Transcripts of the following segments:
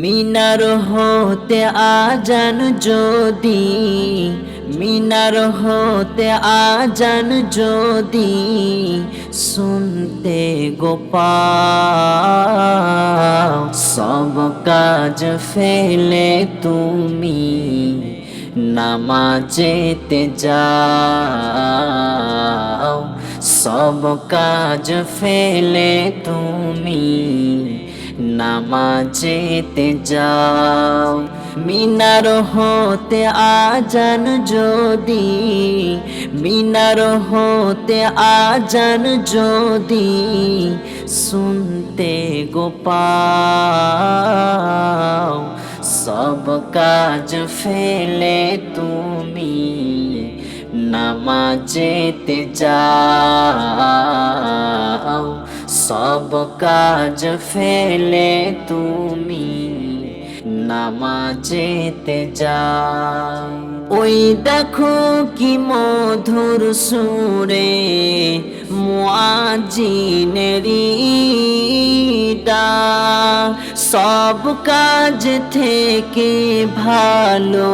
মিনার হতে আজান যদি, মিনার হতে আজান যদি, শুনতে গোপাল, সব কাজ ফেলে তুমি নামাজেতে যাও, সব কাজ ফেলে তুমি নামাজেতে যাও। মিনার হতে আজান যদি, মিনার হতে আজান যদি শুনতে গোপাও সব কাজ ফেলে তুমি নামাজেতে যাও। সব কাজ ফেলে তুমি নামাজেতে যাও। ওই দেখো কি মধুর সুরে মুআজিনেরিটা সব কাজ থেকে ভালো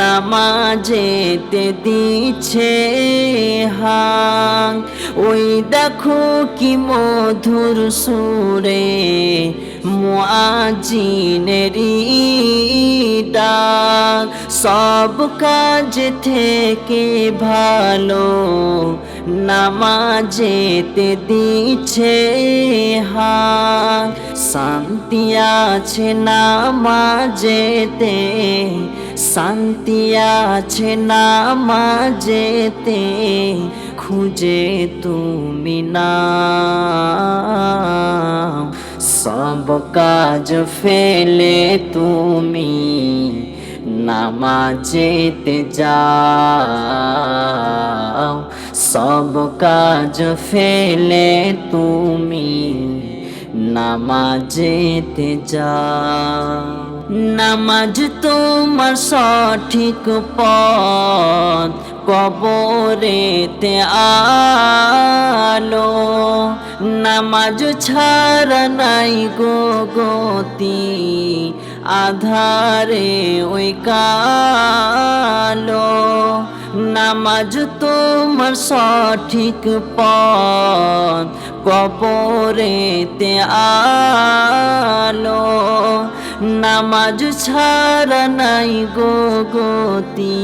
নামাজেতে দিচ্ছে হাং ওই দেখো কি মধুর সুরে মুআজিনেরি ডাক। সব কাজ থেকে ভালো নামাজেতে দিচ্ছে হাং শান্তি আছে নামাজেতে শান্তি আছে নামাজেতে খুঁজে তুমি না সব কাজ ফেলে তুমি নামাজেতে যাও। সব কাজ ফেলে তুমি নামাজেতে যাও। নামাজ তোমার সঠিক পথ কবরেতে আলো, নামাজ ছাড়া নাই গো গতি, আধারে ওই কালো। নামাজ তোমার সঠিক পথ, কবরেতে আলো, নামাজ ছাড়া নাই গো গতি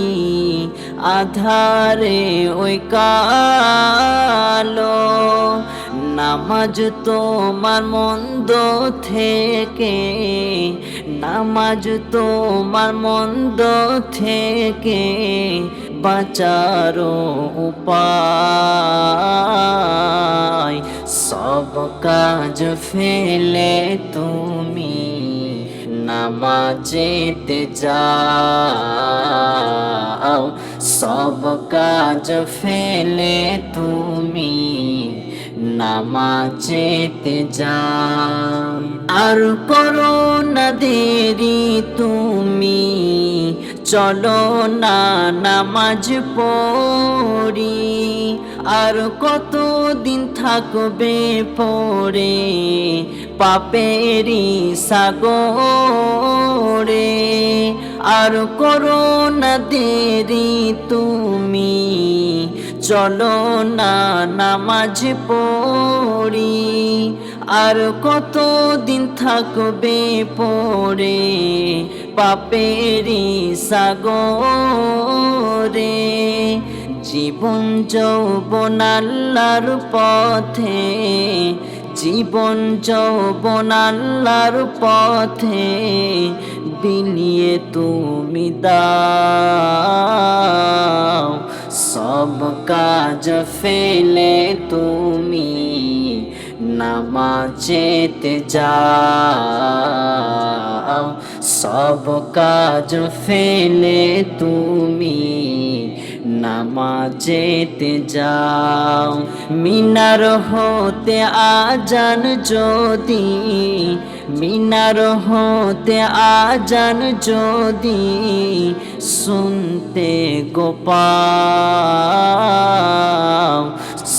আধারে ওই কালো নামাজ তোমার মন্দ থেকে, নামাজ তোমার মন্দ থেকে বাঁচারো উপায়। সব কাজ ফেলে তুমি নামাজেতে যাও সব কাজ ফেলে তুমি নামাজেতে যাও। আর করো না দেরি তুমি, চলো না নামাজ পড়ি। আর কত দিন থাকবে পড়ে পাপেরি সাগরে? আর করো না দেরি তুমি। চলো না নামাজ পড়ি। আর কত দিন থাকবে পড়ে পাপেরি সাগরে। জীবন যৌবন আল্লাহর পথে, জীবন যৌবন আল্লাহর পথে। বিলিয়ে তুমি দাও। সব কাজ ফেলে তুমি নামাজেতে যাও। সব কাজ ফেলে তুমি নামাজেতে যাও। মিনার হতে আজান যদি মিনার হতে আজান যদি শুনতে গোপাল,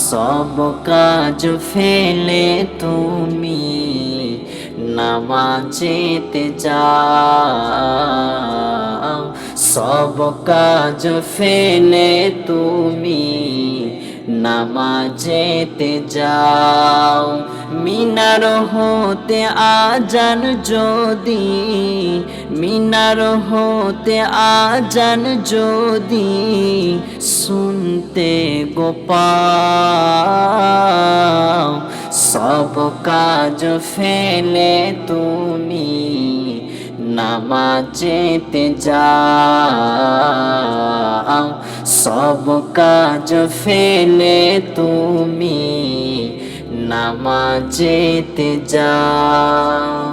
সব কাজ ফেলে তুমি নামাজেতে যাও সব কাজ ফেলে তুমি নামাজেতে যাও। মিনার হতে আজান যদি, মিনার হতে আজান যদি শুনতে গোপাও সব কাজ ফেলে তুমি নামাজেতে যাও। সব কাজ ফেলে তুমি নামাজেতে যাও।